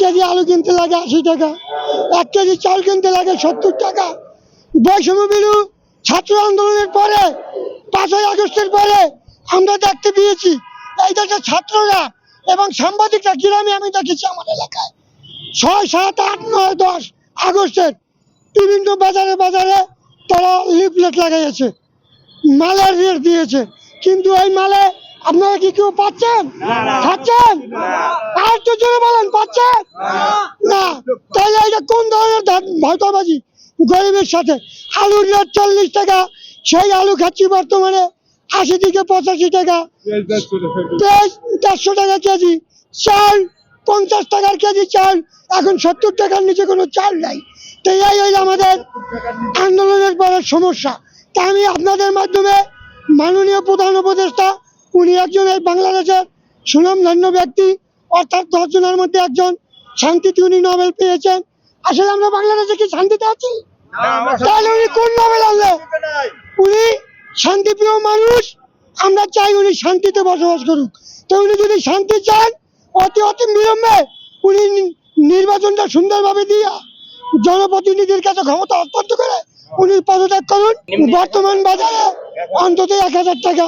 KG আলু কিনতে লাগে আশি টাকা, এক কেজি চাল কিনতে লাগে সত্তর টাকা। বৈষম্য বিরু ছাত্র আন্দোলনের পরে, পাঁচই আগস্টের পরে আমরা দেখতে পেয়েছি, এই দেশের ছাত্ররা এবং সাংবাদিকরা, গ্রামে আমি দেখেছি আমার এলাকায়, ছয়, সাত, আট, নয়, দশ আগস্টের বিভিন্ন বাজারে বাজারে তারা লিফলেট লাগাইছে, মালের রেট দিয়েছে। কিন্তু এই মালে আপনারা কি কেউ পাচ্ছেন? খাচ্ছেন? আর তো জোরে বলেন পাচ্ছেন? না। তাহলে এটা কোন ধরনের ভাওতাবাজি গরিবের সাথে। আলুর রেট চল্লিশ টাকা সেই আলু খাচ্ছি বর্তমানে আশি থেকে পঁচাশি টাকা। পেঁয়াজ দেড়শো টাকা কেজি। চাল পঞ্চাশ টাকার কেজি চাল এখন সত্তর টাকার নিচে কোনো চাল নাই। তো এই হইল আমাদের আন্দোলনের পরে সমস্যা। তা আমি আপনাদের মাধ্যমে মাননীয় প্রধান উপদেষ্টা উনি একজন এই বাংলাদেশের সুনামধন্য ব্যক্তি অর্থাৎ দশজনের মধ্যে একজন শান্তিতে উনি নোবেল পেয়েছেন। আসলে আমরা বাংলাদেশে কি শান্তিতে আছি? তাহলে উনি কোন নোবেল আনলে উনি শান্তিপ্রিয় মানুষ আমরা চাই উনি শান্তিতে বসবাস করুক। তো উনি যদি শান্তি চান অতি অতি বিলম্বে উনি নির্বাচনটা সুন্দরভাবে দিয়া জনপ্রতিনিধির কাছে ক্ষমতা হস্তান্তর করে উনি পদত্যাগ করুন। বর্তমান বাজারে অন্তত এক হাজার টাকা।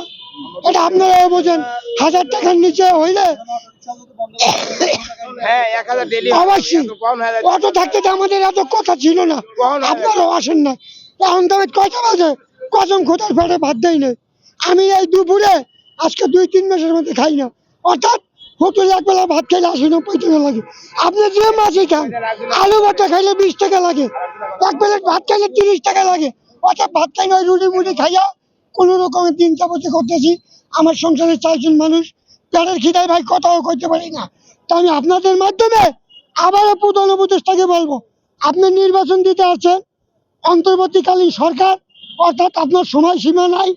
এটা আপনারাও বোঝেন হাজার টাকার নিচে হইলে হ্যাঁ অবশ্যই। অটো থাকতে তো আমাদের এত কথা ছিল না। আপনারাও আসেন না। এখন তবে কয়টা বাজে? কজন খোদার পেটে ভাত দেয় না? আমি এই দুপুরে আজকে দুই তিন মাসের মধ্যে খাই না। অর্থাৎ হোটেলে এক বেলা ভাত খাইলে আশি নব্বই টাকা লাগে। আপনি যে মাছই খান আলু ভাতটা খাইলে বিশ টাকা লাগে। এক প্লেট ভাত খাইলে তিরিশ টাকা লাগে। অর্থাৎ ভাত খাই নয় রুটি মুটি খাইয়া কোনো রকমের দিন চাপতে করতেছি। আমার সংসারে চারজন মানুষ পেটের খিদায় ভাই কথাও করতে পারি না। তা আমি আপনাদের মাধ্যমে আবারও প্রধান উপদেষ্টাকে বলব, আপনি নির্বাচন দিতে আছেন অন্তর্বর্তীকালীন সরকার, অর্থাৎ আপনার সময় সীমা নাই,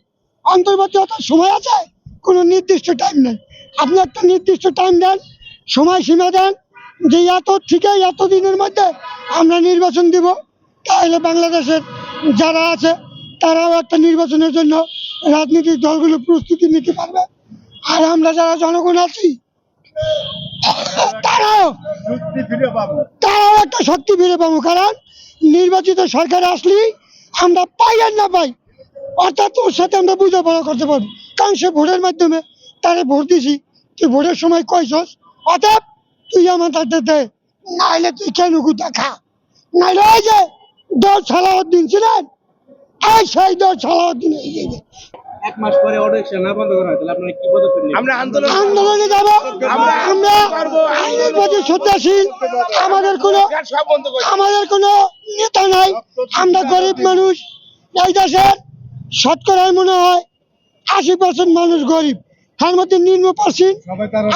অন্তর্বর্তী অর্থাৎ সময় আছে, কোনো নির্দিষ্ট টাইম নেই। আপনি একটা নির্দিষ্ট টাইম দেন সময় সীমা দেন, যে এত থেকে এত দিনের মধ্যে আমরা নির্বাচন দিব, তাহলে বাংলাদেশের যারা আছে তারাও একটা নির্বাচনের জন্য রাজনৈতিক দলগুলো প্রস্তুতি নিতে পারবে। আর আমরা যারা জনগণ আছি, তারাও তারাও একটা শক্তি ফিরে পাবো। কারণ নির্বাচিত সরকার আসলেই আমরা পাই আর না পাই, অর্থাৎ ওর সাথে আমরা বোঝাপড়া করতে পারব কারণ সে ভোটের মাধ্যমে তারে ভোট দিছি। তুই ভোটের সময় কইছস অতএব তুই আমার দে, নাইলে তুই কেন খা? নাইলে ওই যে দশ সালাউদ্দিন ছিলেন এই সেই দশ সালাউদ্দিন এই যে এক মাস পরে অটো রিক্সা না বন্ধ করা তাহলে আপনারা কি পদক্ষেপ নেবেন আমরা আন্দোলন আন্দোলনে যাব। আমরা আইনের প্রতি শ্রদ্ধাশীল আমাদের কোনো আমাদের কোনো নেতা নাই। আমরা গরিব মানুষ। এই দেশের শতকরায় মনে হয় আশি পার্সেন্ট মানুষ গরিব। তার মধ্যে নিম্ন পার্সেন্ট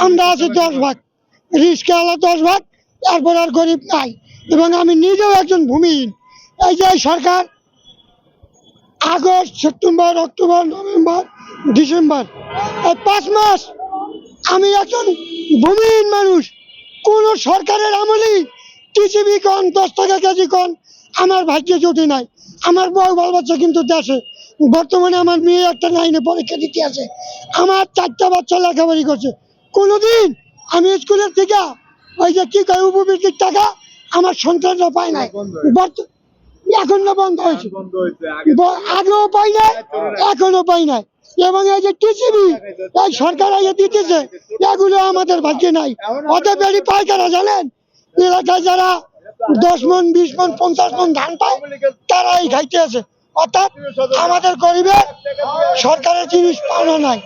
আমরা আছি দশ ভাগ। রিস্কে আলা দশ ভাগ তারপর আর গরিব নাই। এবং আমি নিজেও একজন ভূমিহীন। এই যে সরকার August, September, October, November, December. এই পাঁচ মাস আমি একজন ভূমিহীন মানুষ। কোন সরকারের আমলেই টিসিবি কন, দশ টাকা কেজি কন, আমার ভাগ্যে জুটি নাই। আমার বউ বাল বাচ্চা কিন্তু দেশে। বর্তমানে আমার মেয়ে একটা নাইনে পরীক্ষা দিতে আছে। আমার চারটা বাচ্চা লেখাপড়ি করছে। কোনোদিন আমি স্কুলের থেকে ওই যে কি কয়, উপবৃত্তির টাকা আমার সন্তানরা পায় নাই। বর্ত- এখন না বন্ধ হয়েছে আগেও পাই নাই এখনও। পাই নাই। এবং এই যে টিসিবি এই সরকার আগে দিতেছে এগুলো আমাদের ভাগ্যে নাই। অতএব এটি পায় কারা জানেন? এলাকায় যারা দশ মন বিশ মন পঞ্চাশ মন ধান পায় তারাই খাইতে আছে। অর্থাৎ আমাদের গরিবের সরকারের জিনিস পাওনা নাই।